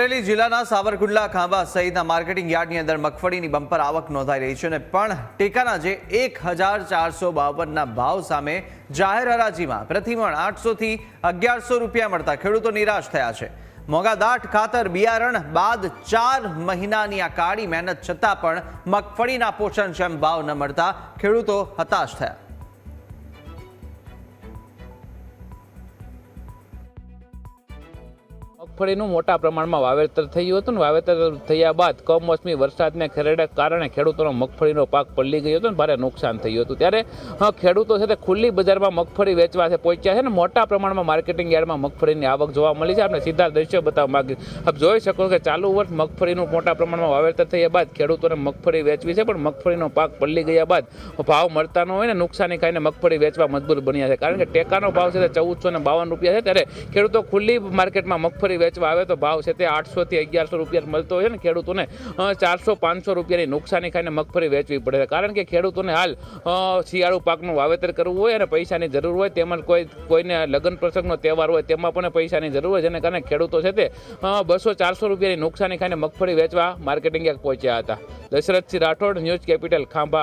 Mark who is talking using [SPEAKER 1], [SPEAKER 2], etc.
[SPEAKER 1] અમરેલી જિલ્લાના સાવરકુંડલા ખાંભા સહિતના માર્કેટિંગ યાર્ડની અંદર મગફળીની બમ્પર આવક નોંધાઈ રહી છે અને પણ ટેકાના જે એક હજાર ચારસો બાવનના ભાવ સામે જાહેર હરાજીમાં પ્રતિમણ આઠસોથી અગિયારસો રૂપિયા મળતા ખેડૂતો નિરાશ થયા છે. મોંઘાદાટ ખાતર બિયારણ બાદ ચાર મહિનાની આ કાળી મહેનત છતાં પણ મગફળીના પોષણક્ષમ ભાવ ન મળતા ખેડૂતો હતાશ થયા.
[SPEAKER 2] મગફળીનું મોટા પ્રમાણમાં વાવેતર થયું હતું ને વાવેતર થયા બાદ કમોસમી વરસાદને કારણે ખેડૂતોનો મગફળીનો પાક પલળી ગયો હતો ને ભારે નુકસાન થયું હતું. ત્યારે ખેડૂતો છે તે ખુલ્લી બજારમાં મગફળી વેચવા પહોંચ્યા છે ને મોટા પ્રમાણમાં માર્કેટિંગ યાર્ડમાં મગફળીની આવક જોવા મળી છે. આપણે સીધા દ્રશ્યો બતાવવા માગી આપ જોઈ શકો કે ચાલુ વર્ષ મગફળીનું મોટા પ્રમાણમાં વાવેતર થયા બાદ ખેડૂતોને મગફળી વેચવી છે, પણ મગફળીનો પાક પલળી ગયા બાદ ભાવ મળતા ન હોય ને નુકસાની ખાઈને મગફળી વેચવા મજબૂર બન્યા છે. કારણ કે ટેકાનો ભાવ છે તે ચૌદસો ને બાવન રૂપિયા છે. ત્યારે ખેડૂતો ખુલ્લી માર્કેટમાં મગફળી વેચવા આવે તો ભાવ છે તે આઠસોથી અગિયારસો રૂપિયા મળતો હોય ને ખેડૂતોને ચારસો પાંચસો રૂપિયાની નુકસાની ખાઈને મગફળી વેચવી પડે કારણ કે ખેડૂતોને હાલ શિયાળુ પાકનું વાવેતર કરવું હોય અને પૈસાની જરૂર હોય તેમજ કોઈ, કોઈને લગ્ન પ્રસંગનો તહેવાર હોય, તેમાં પણ પૈસાની જરૂર હોય, જેને કારણે ખેડૂતો છે તે બસો ચારસો રૂપિયાની નુકસાની ખાઈને મગફળી વેચવા માર્કેટિંગ પહોંચ્યા હતા. Dasharathsinh Rathod, news capital, Khambha.